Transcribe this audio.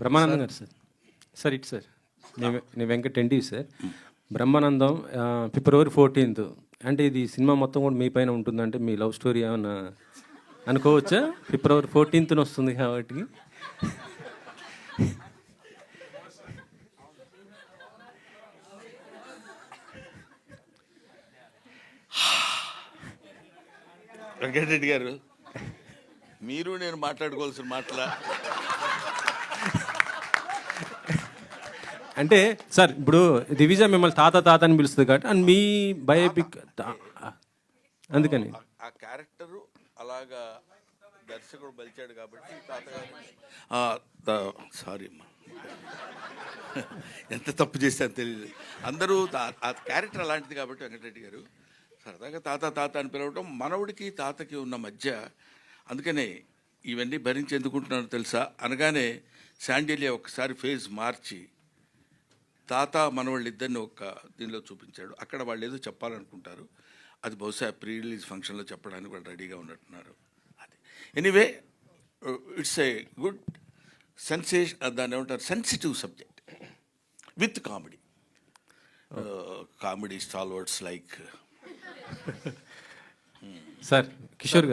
బ్రహ్మానందం గారు sir. Sir it sir. నేను నేను Venkat NT sir. Brahmanandam February fourteenth. అంటే ఇది సినిమా మొత్తం కూడా మీ పైన ఉంటుందంటే మీ లవ్ స్టోరీ ఏమన్నా అనుకోవచ్చా? ఫిబ్రవరి ఫోర్టీన్త్న వస్తుంది కాబట్టి. వెంకటరెడ్డి గారు మీరు నేను మాట్లాడుకోవాల్సిన మాటల? అంటే సార్ ఇప్పుడు దివిజ మిమ్మల్ని తాత తాత అని పిలుస్తుంది కాబట్టి అండ్ మీ బయోపిక్ అందుకని. ఆ క్యారెక్టరు అలాగా దర్శకుడు బలిచాడు కాబట్టి తాతగారు. సారీ అమ్మా. ఎంత తప్పు చేశాను తెలియదు అందరూ తా- ఆ క్యారెక్టర్ అలాంటిది కాబట్టి వెంకటరెడ్డి గారు సరదాగా తాత తాత అని పిలవడం మనవుడికి తాతకి ఉన్న మధ్య అందుకనే ఇవన్నీ భరించి ఎందుకుంటున్నారో తెలుసా? అనగానే శాండిలియా ఒకసారి ఫేజ్ మార్చి తాత మనవాళ్ళు ఇద్దరిని ఒక దీనిలో చూపించాడు. అక్కడ వాళ్ళు ఏదో చెప్పాలనుకుంటారు. అది బహుశా ప్రీ రిలీజ్ ఫంక్షన్లో చెప్పడానికి వాళ్ళు రెడీగా ఉన్నట్టున్నారు. అది. Anyway it's a good sensation దాన్ని ఏమంటారు? Sensitive subject with comedy. Comedy stalwarts like sir Kishore garu.